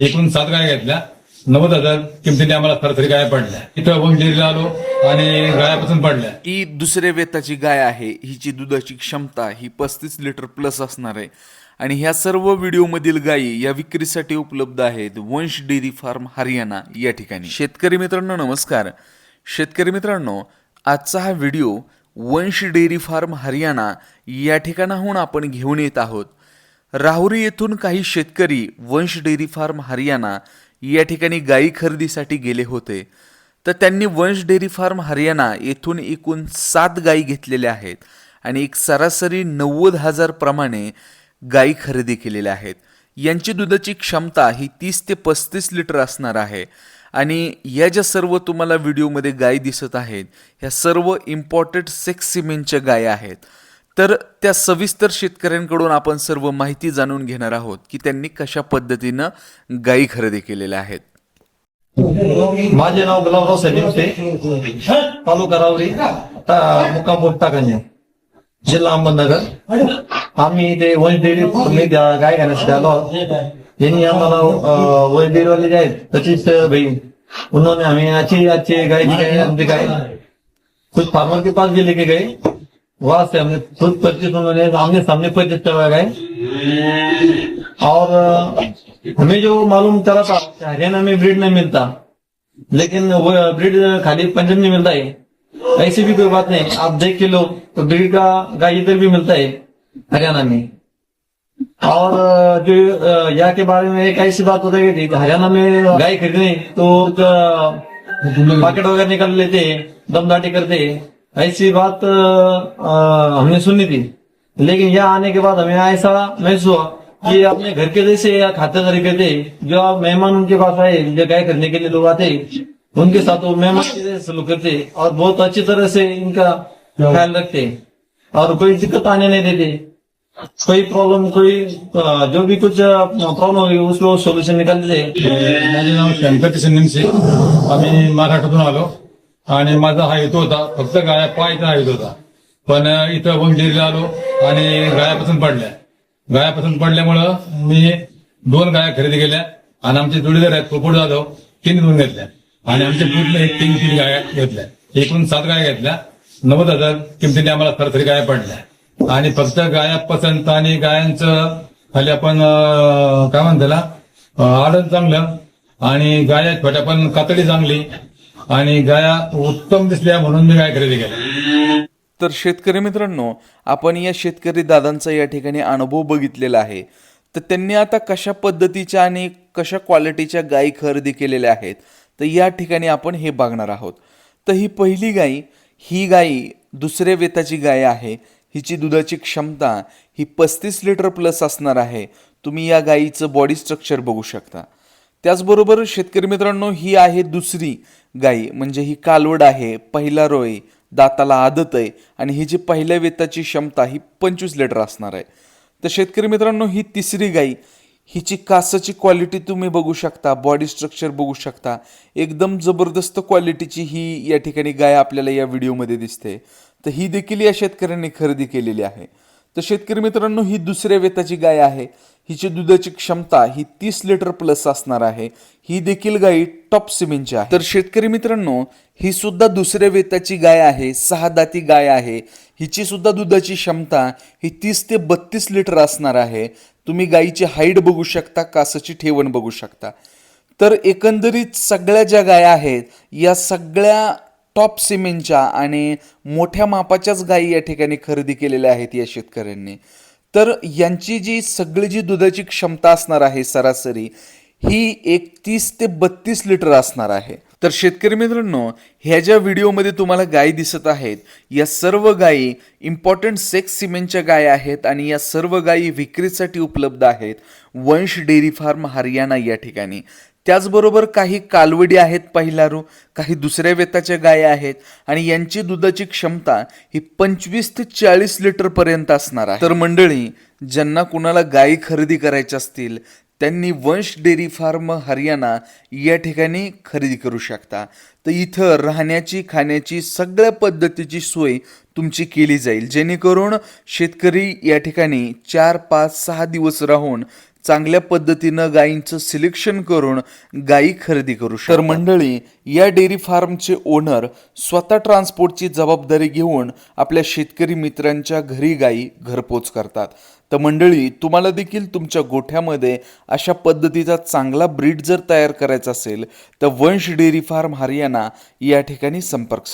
एकूण सात गाय घेतल्या. नव्वद हजार किमतीने आम्हाला सरासरी गाय पडल्या. इथं डेअरीला आलो आणि गाया पसंत पडल्या. ही दुसऱ्या वेताची गाय आहे. हिची दुधाची क्षमता ही पस्तीस लिटर प्लस असणार आहे. आणि ह्या सर्व व्हिडिओमधील गायी या विक्रीसाठी उपलब्ध आहेत वंश डेअरी फार्म हरियाणा या ठिकाणी. शेतकरी मित्रांनो नमस्कार. शेतकरी मित्रांनो आजचा हा व्हिडिओ वंश डेअरी फार्म हरियाणा या ठिकाणाहून आपण घेऊन येत आहोत. राहुरी येथून काही शेतकरी वंश डेअरी फार्म हरियाणा या ठिकाणी गायी खरेदीसाठी गेले होते. तर त्यांनी वंश डेअरी फार्म हरियाणा येथून एकूण सात गायी घेतलेल्या आहेत आणि एक सरासरी नव्वद हजार प्रमाणे गायी खरेदी केलेल्या आहेत. यांची दुधाची क्षमता ही तीस ते पस्तीस लिटर असणार आहे. आणि या ज्या सर्व तुम्हाला व्हिडिओमध्ये गायी दिसत आहेत ह्या सर्व इम्पॉर्टेड सेक्स सिमेंटच्या गायी आहेत. तर त्या सविस्तर शेतकऱ्यांकडून आपण सर्व माहिती जाणून घेणार आहोत की त्यांनी कशा पद्धतीनं गायी खरेदी केलेल्या आहेत. माझे नाव गुलाबराव सलीमसे तालुका रावरी मुक्काम जिल्हा अहमदनगर. आम्ही ते वंश डेअरी मी त्या गाय घेण्यासाठी आलो यांनी आम्हाला अं, वंश डेअरीवाले जे आहेत तशीच बहीण. उन्होंने आम्ही आजची आजची गाय दिखाई आमची गाय. कुछ फार्मर के पास गेले की गए वहाँ से हमने खुद परचेज उन्होंने आमने सामने परचेज करवाया गए। और हमें जो मालूम चला था, हरियाणा में ब्रीड नहीं मिलता, लेकिन वो ब्रीड खाली पंजाब में मिलता है। ऐसी भी कोई बात नहीं, आप देख के लो तो ब्रीड का गाय इधर भी मिलता है, हरियाणा में। और जो यहाँ के बारे में एक ऐसी बात होता है कि हरियाणा में गाय खरीदने तो पॉकेट वगैरह निकाल लेते हैं दमदाटी करते हैं। ऐसी बात अ, हमने सुनी थी। लेकिन यहाँ आने के बाद हमें ऐसा महसूस हुआ कि अपने घर के जैसे या खातिरदारी करते जो आप मेहमान उनके पास आए जो गाय खरीदने के लिए लोग आते उनके साथ वो मेहमान के जैसे सलूक करते और बहुत अच्छी तरह से इनका ख्याल रखते और कोई दिक्कत आने नहीं देते। कोई प्रॉब्लम कोई जो भी कुछ प्रॉब्लम होगी उसको सोल्यूशन निकाल देते। माझे नाव शंकर किशन निमसे आम्ही महाराष्ट्रातून आलो आणि माझा हा हेतू होता फक्त गाळ्या पायचा हा हेतू होता. पण इथं वन आलो आणि गाळ्यापासून पसंत पडल्या. गाळ्यापासून पसंत पडल्यामुळं मी दोन गाया खरेदी केल्या आणि आमचे जोडीदार आहेत पोपट जाधव तीन दोन घेतल्या. आणि आमचे पूर्ण एक तीन तीन गाया घेतल्या. एकूण सात गाया घेतल्या. नव्वद हजार किमतीने आम्हाला सरासरी गाया पडल्या. आणि फक्त गाया पसंत आणि गायांचं खाली आपण काय म्हणतो त्याला चांगलं आणि गाया छोट्या पण कातडी चांगली. आणि गाया उत्तम दिसल्या म्हणून मी गाय खरेदी केल्या तर शेतकरी मित्रांनो आपण या शेतकरी दादांचा या ठिकाणी अनुभव बघितलेला आहे. तर त्यांनी आता कशा पद्धतीच्या आणि कशा क्वालिटीच्या गायी खरेदी केलेल्या आहेत? तर या ठिकाणी आपण हे बघणार आहोत. तर ही पहिली गाई ही गाई दुसऱ्या वेताची गाय आहे. हिची दुधाची क्षमता ही पस्तीस लिटर प्लस असणार आहे. तुम्ही या गायीचं बॉडी स्ट्रक्चर बघू शकता. त्याचबरोबर शेतकरी मित्रांनो ही आहे दुसरी गाई म्हणजे ही कालवड आहे पहिला रोय दाताला आदत आहे आणि ही जी पहिल्या वेताची क्षमता ही पंचवीस लिटर असणार आहे. तर शेतकरी मित्रांनो ही तिसरी गाई हिची कासाची क्वालिटी तुम्ही बघू शकता बॉडी स्ट्रक्चर बघू शकता. एकदम जबरदस्त क्वालिटीची ही या ठिकाणी गाय आपल्याला या व्हिडिओमध्ये दिसते. तर ही देखील या शेतकऱ्यांनी खरेदी केलेली आहे. तर शेतकरी मित्रांनो ही दुसऱ्या वेताची गाय आहे. हिची दुधाची क्षमता ही तीस लिटर प्लस असणार आहे. ही देखील गाय टॉप सिमेंटची आहे. तर शेतकरी मित्रांनो ही सुद्धा दुसऱ्या वेताची गाय आहे. सहा दाती गाय आहे. हिची सुद्धा दुधाची क्षमता ही तीस ते बत्तीस लिटर असणार आहे. तुम्ही गायीची हाईट बघू शकता कासाची ठेवण बघू शकता. तर एकंदरीत सगळ्या ज्या गाया आहेत या सगळ्या टॉप सिमेंटच्या आणि मोठ्या मापाच्याच गायी या ठिकाणी खरेदी केलेल्या आहेत या शेतकऱ्यांनी. तर यांची जी सगळी जी दुधाची क्षमता असणार आहे सरासरी ही एकतीस ते बत्तीस लिटर असणार आहे. तर शेतकरी मित्रांनो ह्या ज्या व्हिडिओमध्ये तुम्हाला गायी दिसत आहेत या सर्व गायी इम्पॉर्टंट सेक्स सिमेंटच्या गायी आहेत आणि या सर्व गायी विक्रीसाठी उपलब्ध आहेत वंश डेअरी फार्म हरियाणा या ठिकाणी. त्याचबरोबर काही कालवडी आहेत पहिलारू काही दुसऱ्या वेताच्या गाया आहेत आणि यांची दुधाची क्षमता ही पंचवीस ते चाळीस लिटर पर्यंत असणार आहे. तर मंडळी ज्यांना कुणाला गायी खरेदी करायच्या असतील त्यांनी वंश डेअरी फार्म हरियाणा या ठिकाणी खरेदी करू शकता. तर इथं राहण्याची खाण्याची सगळ्या पद्धतीची सोय तुमची केली जाईल. जेणेकरून शेतकरी या ठिकाणी चार पाच सहा दिवस राहून चांगल्या पद्धतीनं गायींचं सिलेक्शन करून गायी खरेदी करू शकतो तर मंडळी या डेअरी फार्मचे ओनर स्वतः ट्रान्सपोर्टची जबाबदारी घेऊन आपल्या शेतकरी मित्रांच्या घरी गायी घरपोच करतात. तर मंडळी तुम्हाला देखील तुमच्या गोठ्यामध्ये अशा पद्धतीचा चांगला ब्रीड जर तयार करायचा असेल तर वंश डेअरी फार्म हरियाणा या ठिकाणी संपर्क